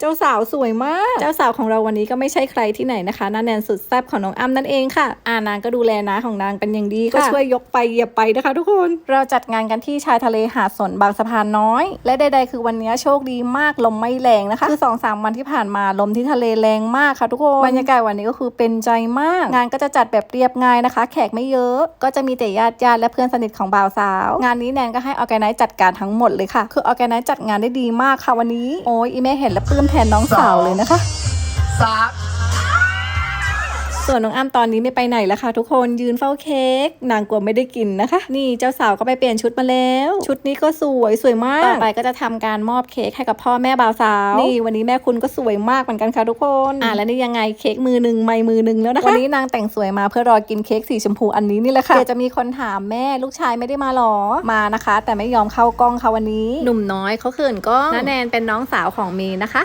เจ้าสาวสวยมาก เจ้าสาวของเราวันนี้ก็ไม่ใช่ใครที่ไหนนะคะน้าแนนสุดแซ่บของน้องอ้ำนั่นเองค่ะอานางก็ดูแลน้าของนางเป็นอย่างดีก็ช่วยยกไปเหยียบไปนะคะ ทุกคน เราจัดงานกันที่ชายทะเลหาดสนบางสะพานน้อย และใด ๆ คือวันนี้โชคดีมากลมไม่แรงนะคะ คือสองสามวันที่ผ่านมาลมที่ทะเลแรงมากค่ะทุกคนบรรยากาศวันนี้ก็คือเป็นใจมาก งานก็จะจัดแบบเรียบง่ายนะคะ แขกไม่เยอะก็จะมีแต่ญาติญาติๆและเพื่อนสนิทของบ่าวสาว งานนี้แนนก็ให้ออแกไนซ์จัดการทั้งหมดเลยค่ะ คือออแกไนซ์จัดงานได้ดีมากค่ะวันนี้โอ้ยอีแม่เห็นแล้วปลื้มแทนน้องสาวเลยนะคะสามส่วนน้องอ้ำตอนนี้ไม่ไปไหนแล้วค่ะทุกคนยืนเฝ้าเค้กนางกลัวไม่ได้กินนะคะ นี่เจ้าสาวก็ไปเปลี่ยนชุดมาแล้ว ชุดนี้ก็สวยสวยมากต่อไปก็จะทำการมอบเค้กให้กับพ่อแม่บ่าวสาว นี่วันนี้แม่คุณก็สวยมากเหมือนกันค่ะทุกคนอะแล้วนี่ยังไงเค้กมือหนึ่งไม้มือหนึ่งแล้วนะคะวันนี้นางแต่งสวยมาเพื่อรอกินเค้กสีชมพูอันนี้นี่แหละค่ะเดี๋ยวจะมีคนถามแม่ลูกชายไม่ได้มาหรอมานะคะ แต่ไม่ยอมเข้ากล้องค่ะวันนี้ หนุ่มน้อยเขาเขินกล้องน้าแนนเป็นน้องสาวของเมย์นะคะ